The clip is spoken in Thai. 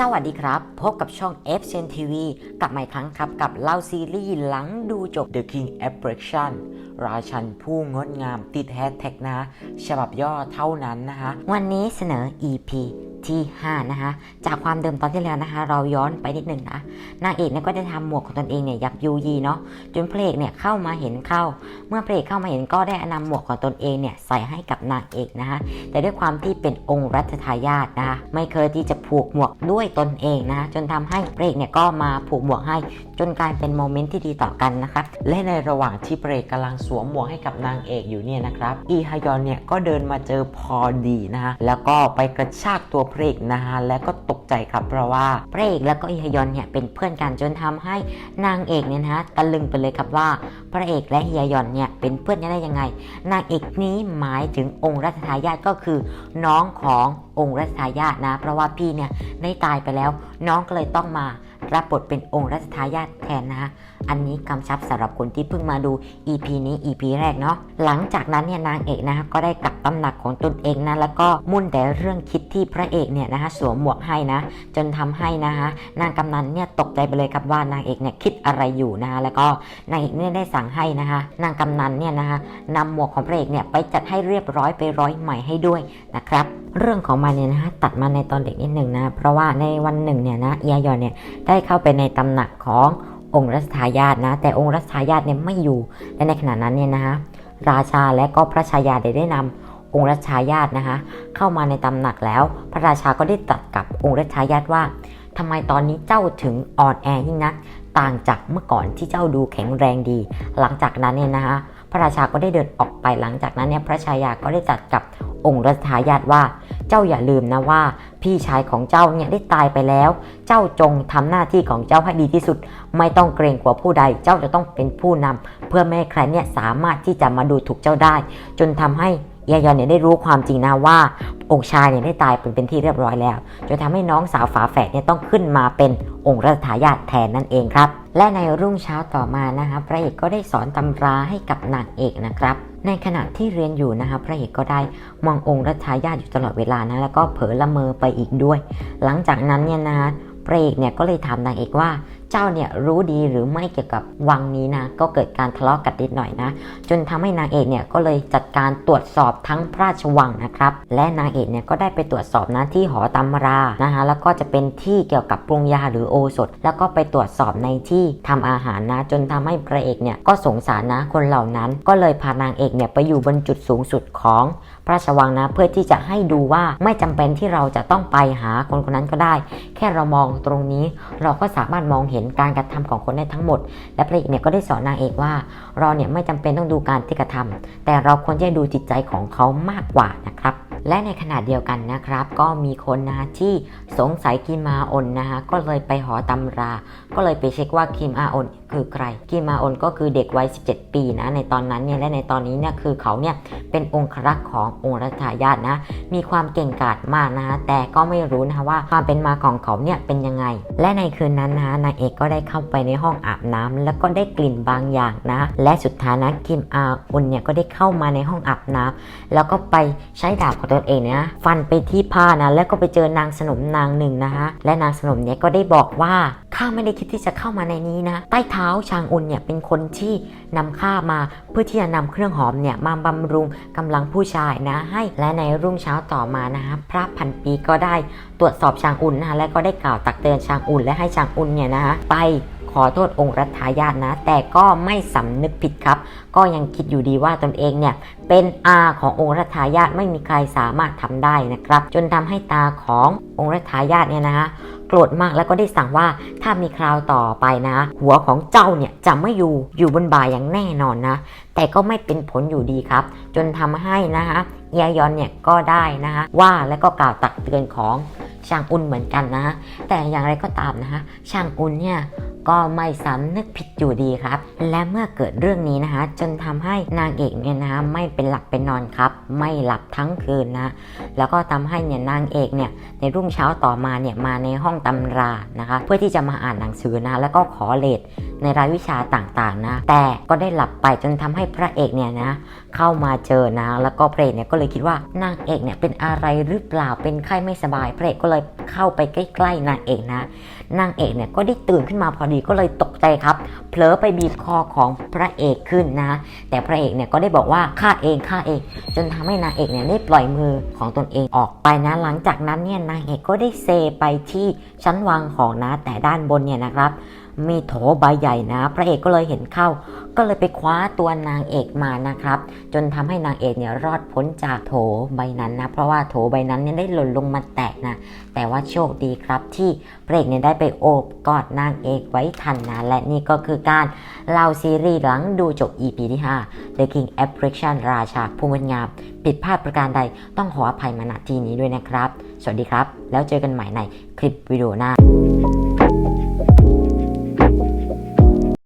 สวัสดีครับ พบกับช่อง f c n TV กลับมาอีกครั้งครับ กับเล่าซีรีส์หลังดูจบ The King Attraction ราชันผู้งดงามติดแฮชแท็กนะ ฉบับย่อเท่านั้นนะคะ วันนี้เสนอ EP ที่ 5 นะคะ จากความเดิมตอนที่แล้วนะคะ เราย้อนไปนิดหนึ่งนะ นางเอกเนี่ยก็ได้ทำหมวกของตนเองเนี่ยยับยูยีเนาะ จนพระเอกเนี่ยเข้ามาเห็นเข้า เมื่อพระเอกเข้ามาเห็นก็ได้นำหมวกของตนเองเนี่ยใส่ให้กับนางเอกนะคะ แต่ด้วยความที่เป็นองค์รัชทายาทนะคะ ไม่เคยที่จะผูกหมวกด้วยตนเองนะะจนทำให้พระเอกเนี่ยก็มาผูกหมวกให้ จนกลายเป็นโมเมนต์ที่ดีต่อกันนะครับและในระหว่างที่พระเอกกำลังสวมหมวกให้กับนางเอกอยู่เนี่ยนะครับ อีฮยอนเนี่ยก็เดินมาเจอพอดีนะคะ แล้วก็ไปกระชากตัวพระเอกนะคะและก็ตกใจครับ เพราะว่าพระเอกแล้วก็อีฮยอนเนี่ยเป็นเพื่อนกันจนทำให้นางเอกเนี่ยนะตะลึงไปเลยครับว่า พระเอกและเฮียยอนเนี่ยเป็นเพื่อนกันได้ยังไง นางเอกนี้หมายถึงองค์รัชทายาทก็คือน้องขององค์รัชทายาทนะ เพราะว่าพี่เนี่ยได้ตายไปแล้ว น้องก็เลยต้องมา รับบทเป็นองค์รัชทายาทแทนนะอันนี้กำชับสำหรับคนที่เพิ่งมาดู EP นี้ EP แรกเนาะหลังจากนั้นเนี่ยนางเอกนะคะก็ได้กลับตำหนักของตนเองนะแล้วก็มุ่นแต่เรื่องคิดที่พระเอกเนี่ยนะคะสวมหมวกให้นะ จนทำให้นะคะนางกำนันเนี่ยตกใจไปเลยครับว่านางเอกเนี่ยคิดอะไรอยู่นะคะแล้วก็นางเอกเนี่ยได้สั่งให้นะคะนางกำนันเนี่ยนะคะนำหมวกของพระเอกเนี่ยไปจัดให้เรียบร้อยไปร้อยใหม่ให้ด้วยนะครับเรื่องของมันเนี่ยนะคะตัดมาในตอนเด็กนิดหนึ่งนะ เพราะว่าในวันหนึ่งเนี่ยนะเอียยอนเนี่ยได้ได้เข้าไปในตำหนักขององค์รัชทายาทนะ แต่องค์รัชทายาทเนี่ยไม่อยู่ และในขณะนั้นเนี่ยนะคะราชาและก็พระชายาได้ได้นำองค์รัชทายาทนะคะ เข้ามาในตำหนักแล้ว พระราชาก็ได้ตรัสกับองค์รัชทายาทว่าทำไมตอนนี้เจ้าถึงอ่อนแอยิ่งนัก ต่างจากเมื่อก่อนที่เจ้าดูแข็งแรงดี หลังจากนั้นเนี่ยนะคะ พระราชาก็ได้เดินออกไปหลังจากนั้นเนี่ยพระชายาก็ได้ตรัสกับองค์รัชทายาทว่า เจ้าอย่าลืมนะว่า พี่ชายของเจ้าเนี่ยได้ตายไปแล้ว เจ้าจงทำหน้าที่ของเจ้าให้ดีที่สุด ไม่ต้องเกรงกลัวผู้ใด เจ้าจะต้องเป็นผู้นำเพื่อไม่ให้ใครเนี่ยสามารถที่จะมาดูถูกเจ้าได้ จนทำให้เอียอนเนี่ยได้รู้ความจริงนะว่า องค์ชายเนี่ยได้ตายเป็นเป็นที่เรียบร้อยแล้ว จนทำให้น้องสาวฝาแฝดเนี่ยต้องขึ้นมาเป็นองค์รัชทายาทแทนนั่นเองครับ และในรุ่งเช้าต่อมานะคะพระเอกก็ได้สอนตำราให้กับนางเอกนะครับ ในขณะที่เรียนอยู่นะคะพระเอกก็ได้มององค์รัชายาอยู่ตลอดเวลานะแล้วก็เผลอละเมอไปอีกด้วย หลังจากนั้นเนี่ยนะคะพระเอกเนี่ยก็เลยถามนางเอกว่า เจ้าเนี่ยรู้ดีหรือไม่เกี่ยวกับวังนี้นะ ก็เกิดการทะเลาะกันนิดหน่อยนะ จนทำให้นางเอกเนี่ยก็เลยจัดการตรวจสอบทั้งพระราชวังนะครับ และนางเอกเนี่ยก็ได้ไปตรวจสอบนะที่หอตำรานะคะแล้วก็จะเป็นที่เกี่ยวกับปรุงยาหรือโอสถ แล้วก็ไปตรวจสอบในที่ทำอาหารนะ จนทำให้พระเอกเนี่ยก็สงสารนะคนเหล่านั้น ก็เลยพานางเอกเนี่ยไปอยู่บนจุดสูงสุดของพระราชวังนะ เพื่อที่จะให้ดูว่าไม่จำเป็นที่เราจะต้องไปหาคนคนนั้นก็ได้ แค่เรามองตรงนี้เราก็สามารถมองเห็นการกระทำของคนได้ทั้งหมด และพระเอกเนี่ยก็ได้สอนนางเอกว่า เราเนี่ยไม่จำเป็นต้องดูการที่กระทำแต่เราควรจะดูจิตใจของเขามากกว่านะครับ และในขณะเดียวกันนะครับ ก็มีคนนะที่สงสัยคิมมาอนนะคะก็เลยไปหอตำรา ก็เลยไปเช็คว่าคิมอาอนคือใครคิมมาอนก็คือเด็กวัย 17 ปีนะในตอนนั้นเนี่ยและในตอนนี้เนี่ยคือเขาเนี่ยเป็นองครักษ์ขององค์รัชทายาทนะ มีความเก่งกาจมากนะแต่ก็ไม่รู้นะคะว่าความเป็นมาของเขาเนี่ยเป็นยังไง และในคืนนั้นนะนางเอกก็ได้เข้าไปในห้องอาบน้ำแล้วก็ได้กลิ่นบางอย่างนะ และสุดท้ายนะคิมอาอนเนี่ยก็ได้เข้ามาในห้องอาบน้ำแล้วก็ไปใช้ดาบของตนเองเนะฟันไปที่ผ้านะแล้วก็ไปเจอนางสนมนางหนึ่งนะคะและนางสนมเนี่ยก็ได้บอกว่าข้าไม่ได้คิดที่จะเข้ามาในนี้นะ ใต้เท้าชางอุนเนี่ยเป็นคนที่นำข้ามาเพื่อที่จะนำเครื่องหอมเนี่ยมาบำรุงกำลังผู้ชายนะให้และในรุ่งเช้าต่อมานะคะพระพันปีก็ได้ตรวจสอบชางอุนนะคะและก็ได้กล่าวตักเตือนชางอุนและให้ชางอุนเนี่ยนะคะไป ขอโทษองค์รัฐายาทนะ แต่ก็ไม่สำนึกผิดครับ ก็ยังคิดอยู่ดีว่าตนเองเนี่ยเป็นอาขององค์รัฐายาทไม่มีใครสามารถทำได้นะครับ จนทำให้ตาขององค์รัฐายาทเนี่ยนะคะโกรธมากแล้วก็ได้สั่งว่าถ้ามีคราวต่อไปนะ หัวของเจ้าเนี่ยจะไม่อยู่อยู่บนบ่ายอย่างแน่นอนนะ แต่ก็ไม่เป็นผลอยู่ดีครับ จนทำให้นะคะเอียยอนเนี่ยก็ได้นะคะว่าและก็กล่าวตักเตือนของช่างอุนเหมือนกันนะ แต่อย่างไรก็ตามนะคะช่างอุนเนี่ย ก็ไม่สำนึกผิดอยู่ดีครับ และเมื่อเกิดเรื่องนี้นะคะจนทำให้นางเอกเนี่ยนะคะไม่เป็นหลับเป็นนอนครับ ไม่หลับทั้งคืนนะแล้วก็ทำให้เนี่ยนางเอกเนี่ยในรุ่งเช้าต่อมาเนี่ยมาในห้องตำรานะคะ เพื่อที่จะมาอ่านหนังสือนะแล้วก็ขอเลท ในรายวิชาต่างๆนะ แต่ก็ได้หลับไปจนทำให้พระเอกเนี่ยนะเข้ามาเจอนะ แล้วก็พระเอกเนี่ยก็เลยคิดว่านางเอกเนี่ยเป็นอะไรหรือเปล่าเป็นไข้ไม่สบาย พระเอกก็เลยเข้าไปใกล้ๆนางเอกนะนางเอกเนี่ยก็ได้ตื่นขึ้นมาพอดีก็เลยตกใจครับเผลอไปบีบคอของพระเอกขึ้นนะ แต่พระเอกเนี่ยก็ได้บอกว่าฆ่าเองฆ่าเอง จนทำให้นางเอกเนี่ยได้ปล่อยมือของตนเองออกไปนะ หลังจากนั้นเนี่ยนางเอกก็ได้เซไปที่ชั้นวางของนะแต่ด้านบนเนี่ยนะครับ มีโถใบใหญ่นะ พระเอกก็เลยเห็นเข้า ก็เลยไปคว้าตัวนางเอกมานะครับ จนทำให้นางเอกเนี่ยรอดพ้นจากโถใบนั้นนะ เพราะว่าโถใบนั้นเนี่ยได้หล่นลงมาแตกนะ แต่ว่าโชคดีครับที่พระเอกเนี่ยได้ไปโอบกอดนางเอกไว้ทันนะ และนี่ก็คือการเล่าซีรีส์หลังดูจบ EP ที่ 5 The King Attraction ราชาผู้งดงาม ผิดพลาดประการใดต้องขออภัยมาณที่นี้ด้วยนะครับ สวัสดีครับ แล้วเจอกันใหม่ในคลิปวิดีโอหน้า